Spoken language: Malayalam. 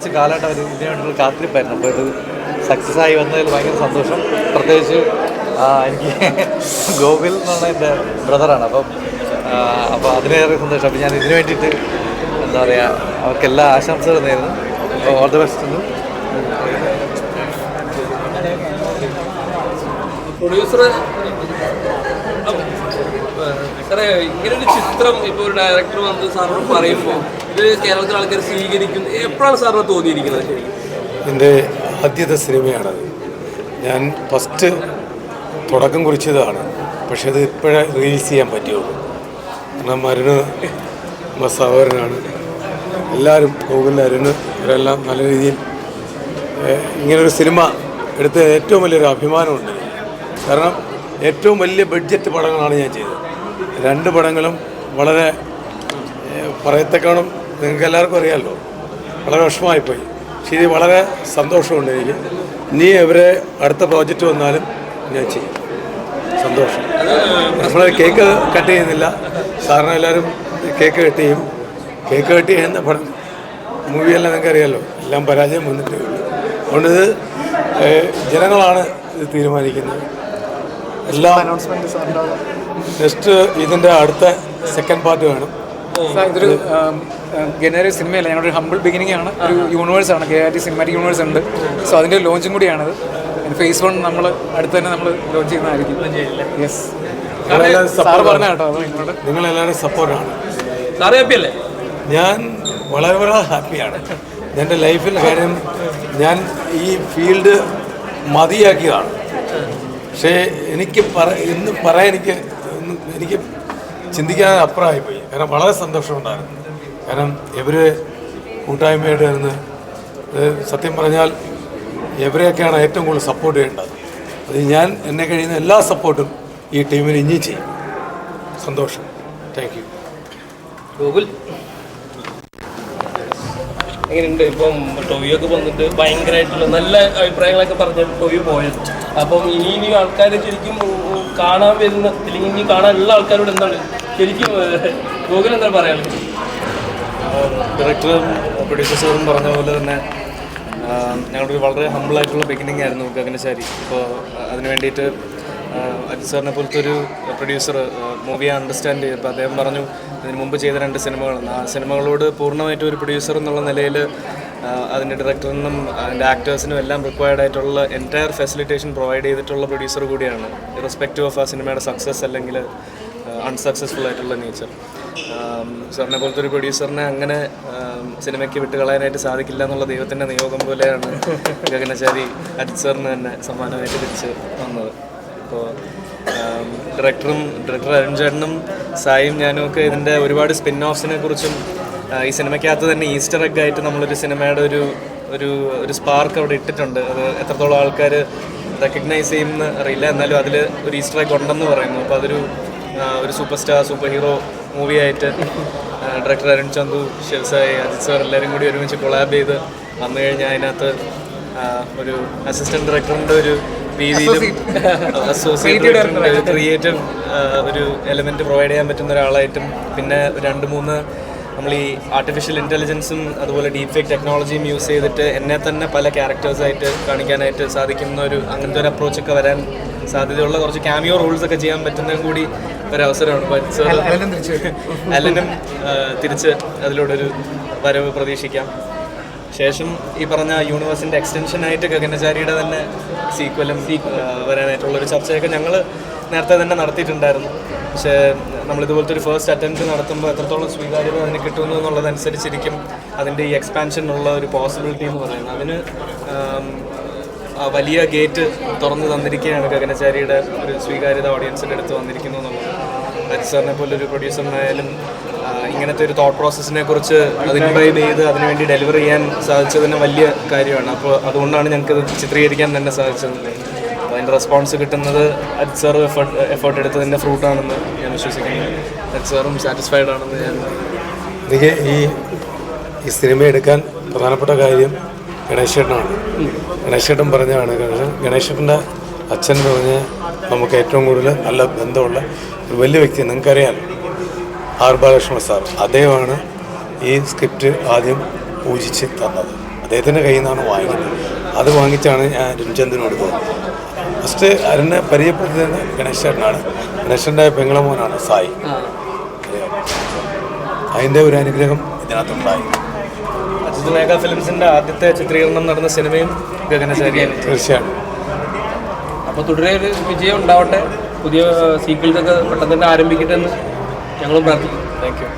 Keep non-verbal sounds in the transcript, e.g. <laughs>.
കുറച്ച് കാലമായിട്ട് അവർ ഇതിനായിട്ടുള്ള കാത്തിരിപ്പായിരുന്നു. അപ്പോൾ ഇത് സക്സസ് ആയി വന്നതിൽ ഭയങ്കര സന്തോഷം. പ്രത്യേകിച്ച് എനിക്ക് <laughs> ഗോകുൽ എന്ന് പറഞ്ഞ എന്റെ ബ്രദറാണ് അപ്പം അപ്പോൾ അതിനേറെ സന്തോഷം. അപ്പോൾ ഞാൻ ഇതിനു വേണ്ടിയിട്ട് എന്താ പറയുക അവർക്ക് എല്ലാ ആശംസകളും നേരുന്നു. അപ്പോൾ ഓൾ ദി ബെസ്റ്റ് പ്രൊഡ്യൂസർ ഇങ്ങനൊരു ചിത്രം ഇപ്പോൾ ഒരു ഡയറക്ടർ വന്ന് സാറിനോട് പറയുമ്പോൾ ഇത് കേരളത്തിലെ ആൾക്കാർ സ്വീകരിക്കുന്നു എപ്പോഴാണ് സാറിന് തോന്നിയിരിക്കുന്നത്? എന്റെ ആദ്യത്തെ സിനിമയാണത്. ഞാൻ ഫസ്റ്റ് തുടക്കം കുറിച്ചതാണ്. പക്ഷെ അത് ഇപ്പോഴേ റിലീസ് ചെയ്യാൻ പറ്റുള്ളൂ കാരണം അരുണ് സഹോദരനാണ് എല്ലാവരും പോകുന്ന അരുണ് ഇവരെല്ലാം നല്ല രീതിയിൽ ഇങ്ങനൊരു സിനിമ എടുത്ത ഏറ്റവും വലിയൊരു അഭിമാനമുണ്ട്. കാരണം ഏറ്റവും വലിയ ബഡ്ജറ്റ് പടങ്ങളാണ് ഞാൻ ചെയ്തത്. രണ്ട് പടങ്ങളും വളരെ ഏഹ്, പറയത്തക്കോണം നിങ്ങൾക്ക് എല്ലാവർക്കും അറിയാമല്ലോ വളരെ വിഷമമായിപ്പോയി. ശരി വളരെ സന്തോഷമുണ്ട് എനിക്ക്. ഇനി ഇവരെ അടുത്ത പ്രോജക്റ്റ് വന്നാലും ഞാൻ ചെയ്യും. സന്തോഷം. നമ്മൾ കേക്ക് കട്ട് ചെയ്യുന്നില്ല. സാറിന് എല്ലാവരും കേക്ക് കട്ട് ചെയ്യും. കേക്ക് കട്ട് ചെയ്യുന്ന പടം മൂവിയെല്ലാം നിങ്ങൾക്ക് അറിയാമല്ലോ എല്ലാം പരാജയം വന്നിട്ടേ ഉള്ളൂ. അതുകൊണ്ട് ഇത് ജനങ്ങളാണ് ഇത് തീരുമാനിക്കുന്നത്. എല്ലാം നെക്സ്റ്റ് ഇതിന്റെ അടുത്ത സെക്കൻഡ് പാർട്ട് വേണം. ഇതൊരു ഗനറി സിനിമയല്ല ഞങ്ങളുടെ ഹമ്പിൾ ബിഗിനിങ് ആണ്. ഒരു യൂണിവേഴ്സ് ആണ്. K R T cinematic universe ഉണ്ട്. സോ അതിന്റെ ലോഞ്ചും കൂടിയാണത്. ഫേസ് വൺ നമ്മൾ അടുത്ത് തന്നെ നമ്മൾ ലോഞ്ച് ചെയ്യുന്നതായിരിക്കും. യെസ് സപ്പോർട്ടാണ് പറഞ്ഞ കേട്ടോ നിങ്ങളെല്ലാവരും സപ്പോർട്ടാണ് സാറ് ഹാപ്പിയല്ലേ ഞാൻ വളരെ വളരെ ഹാപ്പിയാണ് എന്റെ ലൈഫിൽ കാര്യം ഞാൻ ഈ ഫീൽഡ് മതിയാക്കിയതാണ്. പക്ഷേ എനിക്ക് പറ ഇന്ന് പറയാൻ എനിക്ക് എനിക്ക് ചിന്തിക്കാൻ അപ്പുറമായിപ്പോയി. കാരണം വളരെ സന്തോഷമുണ്ടായിരുന്നു. കാരണം ഇവർ കൂട്ടായ്മയായിട്ട് നിന്ന് ഇത് സത്യം പറഞ്ഞാൽ ഇവരെയൊക്കെയാണ് ഏറ്റവും കൂടുതൽ സപ്പോർട്ട് ചെയ്യേണ്ടത്. അത് ഞാൻ എന്നെ കഴിയുന്ന എല്ലാ സപ്പോർട്ടും ഈ ടീമിന് ഇനി ചെയ്യും. സന്തോഷം. താങ്ക് യു ഗൂഗിൾ എങ്ങനെയുണ്ട്? ഇപ്പം ടൊവിയൊക്കെ വന്നിട്ട് ഭയങ്കരമായിട്ടുള്ള നല്ല അഭിപ്രായങ്ങളൊക്കെ പറഞ്ഞ ടൊവി പോയത്. അപ്പം ഇനി ഇനി ആൾക്കാർ ശരിക്കും കാണാൻ വരുന്ന അല്ലെങ്കിൽ ഇനി കാണാനുള്ള ആൾക്കാരോട് എന്താണ്? ശരിക്കും ഗൂഗിൾ എന്താണ് പറയാനുള്ളത്? ഡയറക്ടറും പ്രൊഡ്യൂസേഴ്സും പറഞ്ഞ പോലെ തന്നെ ഞങ്ങളുടെ ഒരു വളരെ ഹമ്പിളായിട്ടുള്ള ബിഗിനിങ് ആയിരുന്നു ഗഗനശാരി. അപ്പോൾ അതിന് വേണ്ടിയിട്ട് അജിത് സാറിനെ പോലത്തെ ഒരു പ്രൊഡ്യൂസർ മൂവിയെ അണ്ടർസ്റ്റാൻഡ് ചെയ്ത്. അപ്പോൾ അദ്ദേഹം പറഞ്ഞു ഇതിന് മുമ്പ് ചെയ്ത രണ്ട് സിനിമകളാണ്. ആ സിനിമകളോട് പൂർണമായിട്ടും ഒരു പ്രൊഡ്യൂസർ എന്നുള്ള നിലയിൽ അതിന്റെ ഡയറക്ടറിനും അതിന്റെ ആക്ടേഴ്സിനും എല്ലാം റിക്വയർഡ് ആയിട്ടുള്ള എന്റയർ ഫെസിലിറ്റേഷൻ പ്രൊവൈഡ് ചെയ്തിട്ടുള്ള പ്രൊഡ്യൂസർ കൂടിയാണ്. ഇറസ്പെക്റ്റീവ് ഓഫ് ആ സിനിമയുടെ സക്സസ് അല്ലെങ്കിൽ അൺസക്സസ്ഫുൾ ആയിട്ടുള്ള നേച്ചർ സാറിനെ പോലത്തെ ഒരു പ്രൊഡ്യൂസറിനെ അങ്ങനെ സിനിമയ്ക്ക് വിട്ടുകളയാനായിട്ട് സാധിക്കില്ല എന്നുള്ള ദൈവത്തിന്റെ നിയോഗം പോലെയാണ് ഗഗനചാരി അജിത് സാറിന് തന്നെ സമ്മാനമായിട്ട് തിരിച്ച് വന്നത്. അപ്പോൾ ഡയറക്ടറും ഡയറക്ടർ അരുൺ ചേട്ടനും സായും ഞാനും ഒക്കെ ഇതിന്റെ ഒരുപാട് സ്പിൻ ഓഫ്സിനെ കുറിച്ചും ഈ സിനിമയ്ക്കകത്ത് തന്നെ ഈസ്റ്റർ എഗ് ആയിട്ട് നമ്മളൊരു സിനിമയുടെ ഒരു ഒരു ഒരു സ്പാർക്ക് അവിടെ ഇട്ടിട്ടുണ്ട്. അത് എത്രത്തോളം ആൾക്കാർ റെക്കഗ്നൈസ് ചെയ്യുമെന്ന് അറിയില്ല. എന്നാലും അതിൽ ഒരു ഈസ്റ്റർ എഗ് ഉണ്ടെന്ന് പറയുന്നു. അപ്പോൾ അതൊരു ഒരു super star super hero movie ആയിട്ട് ഡയറക്ടർ അരുൺ ചന്തു ശിവസായി അജിത് സാർ എല്ലാവരും കൂടി ഒരുമിച്ച് കൊളാബ് ചെയ്ത് വന്നു കഴിഞ്ഞാൽ അതിനകത്ത് ഒരു അസിസ്റ്റന്റ് ഡയറക്ടറിന്റെ ഒരു രീതിയിലും അസോസിയേറ്റ് ഡയറക്ടറിന്റെ ഒരു ക്രിയേറ്റീവ് ഒരു എലമെന്റ് പ്രൊവൈഡ് ചെയ്യാൻ പറ്റുന്ന ഒരാളായിട്ടും പിന്നെ രണ്ട് മൂന്ന് നമ്മൾ ഈ ആർട്ടിഫിഷ്യൽ ഇന്റലിജൻസും അതുപോലെ ഡീപ് ഫേക്ക് ടെക്നോളജിയും യൂസ് ചെയ്തിട്ട് എന്നെ തന്നെ പല ക്യാരക്ടേഴ്സായിട്ട് കാണിക്കാനായിട്ട് സാധിക്കുന്ന ഒരു അങ്ങനത്തെ ഒരു അപ്രോച്ചൊക്കെ വരാൻ സാധ്യതയുള്ള കുറച്ച് ക്യാമിയോ റോൾസ് ഒക്കെ ചെയ്യാൻ പറ്റുന്നതും കൂടി ഒരു അവസരമാണ് <laughs> അലനും തിരിച്ച് അതിലൂടെ ഒരു വരവ് പ്രതീക്ഷിക്കാം. ശേഷം ഈ പറഞ്ഞ യൂണിവേഴ്സിന്റെ എക്സ്റ്റൻഷനായിട്ട് ഗഗനചാരിയുടെ തന്നെ സീക്വലും വരാനായിട്ടുള്ള ഒരു ചർച്ചയൊക്കെ ഞങ്ങൾ നേരത്തെ തന്നെ നടത്തിയിട്ടുണ്ടായിരുന്നു. പക്ഷേ നമ്മളിതുപോലത്തെ ഒരു ഫസ്റ്റ് അറ്റംപ്റ്റ് നടത്തുമ്പോൾ എത്രത്തോളം സ്വീകാര്യത അതിന് കിട്ടുന്നു എന്നുള്ളതനുസരിച്ചിരിക്കും അതിന്റെ ഈ എക്സ്പാൻഷൻ ഉള്ള ഒരു പോസിബിലിറ്റി എന്ന് പറയുന്നത്. അതിന് വലിയ ഗേറ്റ് തുറന്നു തന്നിരിക്കുകയാണ് ഗഗനചാരിയുടെ ഒരു സ്വീകാര്യത ഓഡിയൻസിന്റെ അടുത്ത് വന്നിരിക്കുന്നു എന്നുള്ളത്. അജിത് സാറിനെ പോലെ ഒരു പ്രൊഡ്യൂസറിനായാലും ഇങ്ങനത്തെ ഒരു തോട്ട് പ്രോസസ്സിനെ കുറിച്ച് അത് ഇൻവൈബ് ചെയ്ത് അതിനുവേണ്ടി ഡെലിവർ ചെയ്യാൻ സാധിച്ചത് തന്നെ വലിയ കാര്യമാണ്. അപ്പോൾ അതുകൊണ്ടാണ് ഞങ്ങൾക്ക് ചിത്രീകരിക്കാൻ തന്നെ സാധിച്ചത്. അതിന്റെ റെസ്പോൺസ് കിട്ടുന്നത് അജിത് എഫേർട്ട് എഫേർട്ട് എടുത്തതിന്റെ ഫ്രൂട്ടാണെന്ന് ഞാൻ വിശ്വസിക്കുന്നു. അജിത് സാറും സാറ്റിസ്ഫൈഡ് ആണെന്ന് ഞാൻ എനിക്ക് ഈ ഈ സിനിമ എടുക്കാൻ പ്രധാനപ്പെട്ട കാര്യം ഗണേശേട്ടനാണ് ഗണേശേട്ടൻ പറഞ്ഞതാണ് ഗണേശേട്ടന്റെ അച്ഛൻ എന്ന് പറഞ്ഞാൽ നമുക്ക് ഏറ്റവും കൂടുതൽ നല്ല ബന്ധമുള്ള ഒരു വലിയ വ്യക്തി നിങ്ങൾക്കറിയാമല്ലോ ആർ ബാലകൃഷ്ണ സാർ. അദ്ദേഹമാണ് ഈ സ്ക്രിപ്റ്റ് ആദ്യം പൂജിച്ച് തന്നത്. അദ്ദേഹത്തിന്റെ കയ്യിൽ നിന്നാണ് വാങ്ങിക്കുന്നത് അത് വാങ്ങിച്ചാണ് ഞാൻ രവിചന്ദ്രന് കൊടുത്തത് ഫസ്റ്റ് അരുണിനെ പരിചയപ്പെടുത്തിയത് ഗണേശേട്ടനാണ് ഗണേശന്റെ പെങ്ങളമോനാണ് സായി. അതിന്റെ ഒരു അനുഗ്രഹം ഇതിനകത്തുണ്ടായി. അജിത് മേഘ ഫിലിംസിന്റെ ആദ്യത്തെ ചിത്രീകരണം നടന്ന സിനിമയും ഗഗനചാരിയാണ് തീർച്ചയായിട്ടും അപ്പോൾ തുടരെ ഒരു വിജയം ഉണ്ടാവട്ടെ. പുതിയ സീക്വൽസ് ഒക്കെ പെട്ടെന്ന് തന്നെ ആരംഭിക്കട്ടെ എന്ന് ഞങ്ങളും പ്രാർത്ഥിക്കുന്നു. Thank you